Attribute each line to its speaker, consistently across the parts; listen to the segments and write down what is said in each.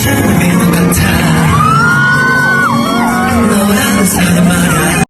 Speaker 1: 是会变得更惨 you know that it's
Speaker 2: not my daddy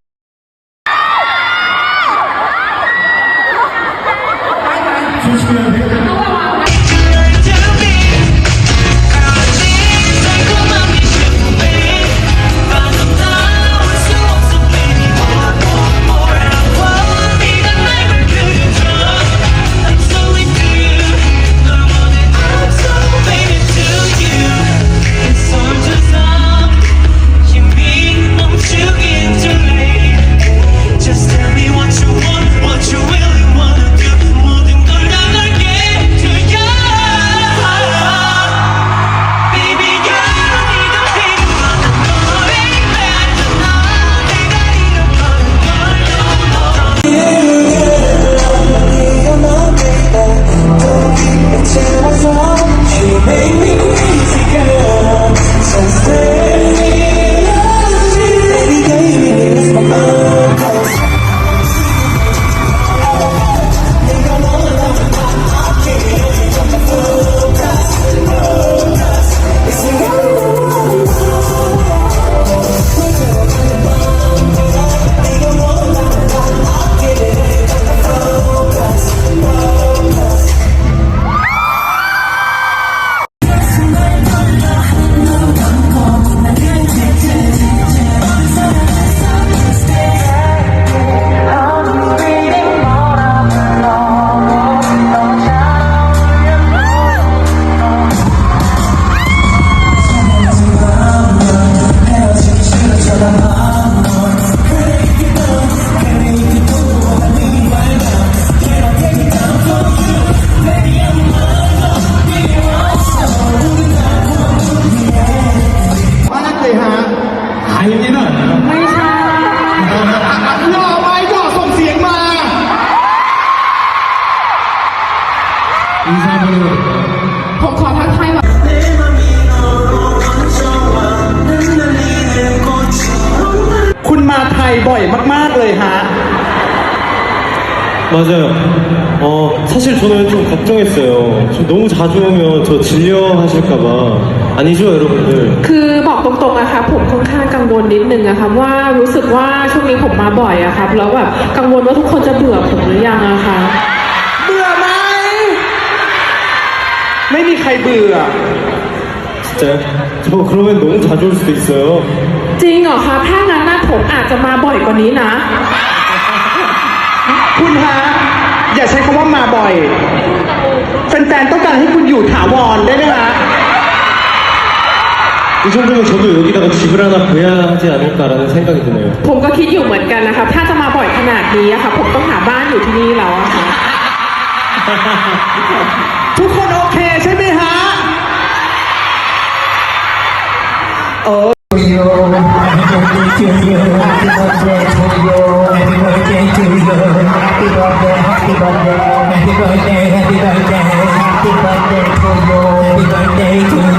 Speaker 3: ผมขอทักทายแบบ
Speaker 4: คุณมาไทยบ่อยมาก ๆ เลยฮะ
Speaker 2: 맞아요. 어, 사실 저는 좀 걱정했어요. 저 너무 자주 오면 저 질려 하실까봐. 아니죠, 여러분들?
Speaker 3: คือบอกตรงๆอะค่ะผมค่อนข้างกังวลนิดนึงอะค่ะว่ารู้สึกว่าช่วงนี้ผมมาบ่อยอะครับแล้วแบบกังวลว่าทุกคนจะเบื่อผมหรือยังอะค่ะ
Speaker 4: ไม่มีใครเบื่อ
Speaker 2: 진짜요? 저 그러면 너무 자주 올 수도 있어요.
Speaker 3: จริงเหรอคะถ้างั้นนะผมอาจจะมาบ่อยกว่านี้นะ
Speaker 4: คุณฮะ อย่าใช้คำว่ามาบ่อยแฟนๆต้องการให้คุณอยู่ถาวรได้ไหมฮะ
Speaker 2: 이 정도면 저도 여기다가 집을 하나 구해야 하지 않을까라는 생각이 드네요.
Speaker 3: ผมก็คิดอยู่เหมือนกันนะคะถ้าจะมาบ่อยขนาดนี้อะค่ะ ผมต้องหาบ้านอยู่ที่นี่แล้วอะค่ะ
Speaker 4: ทุกคนโอเคใช่ไหมฮะเออ
Speaker 1: you. Happy birthday to you. Happy birthday to you.